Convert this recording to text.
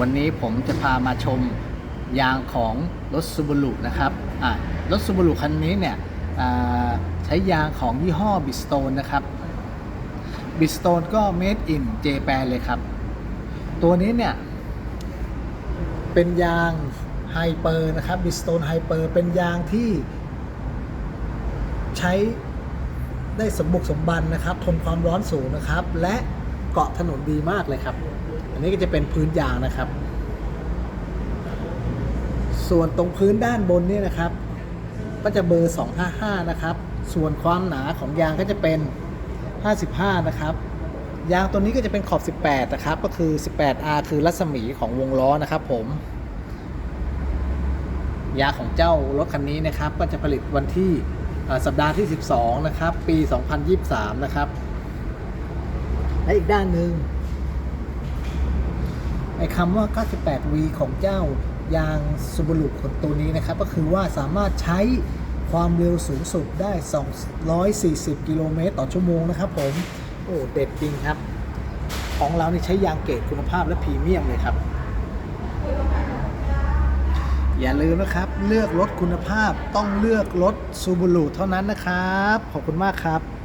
วันนี้ผมจะพามาชมยางของรถซูบ a รุนะครับรถซูบ a รุคันนี้เนี่ยใช้ยางของยี่ห้อบิสโตนนะครับบิสโตนก็ made in Japan เลยครับ ตัวนี้เนี่ย เป็นยางไฮเปอร์นะครับบิสโตนไฮเปอร์เป็นยางที่ใช้ได้สมบุกสมบันนะครับ ทนความร้อนสูงนะครับ และ เกาะถนนดีมากเลยครับ อันนี้ก็จะเป็นพื้นยางนะครับ ส่วนตรงพื้นด้านบนเนี่ยนะครับ ก็จะเบอร์ 255 นะครับ ส่วนความหนาของยางก็จะเป็น 55 นะครับ ยางตัวนี้ก็จะเป็นขอบ 18 นะครับ ก็คือ 18R คือรัศมีของวงล้อนะครับผมยางของเจ้ารถคันนี้นะครับ ก็จะผลิตวันที่สัปดาห์ที่ 12 นะครับ ปี 2023 นะครับ และอีกด้านหนึ่งไอ้คำว่า 98V ของเจ้ายางซูบ a รุคนตัวนี้นะครับ ก็คือว่าสามารถใช้ความเร็วสูงสุดได้ 240 กิโลเมตรต่อชั่วโมงนะครับผม โอ้ เด็ดจริงครับ ของเรานี่ใช้ยางเกรดคุณภาพและพรีเมียมเลยครับ อย่าลืมนะครับ เลือกรถคุณภาพต้องเลือกรถซูบ a รุเท่านั้นนะครับ ขอบคุณมากครับ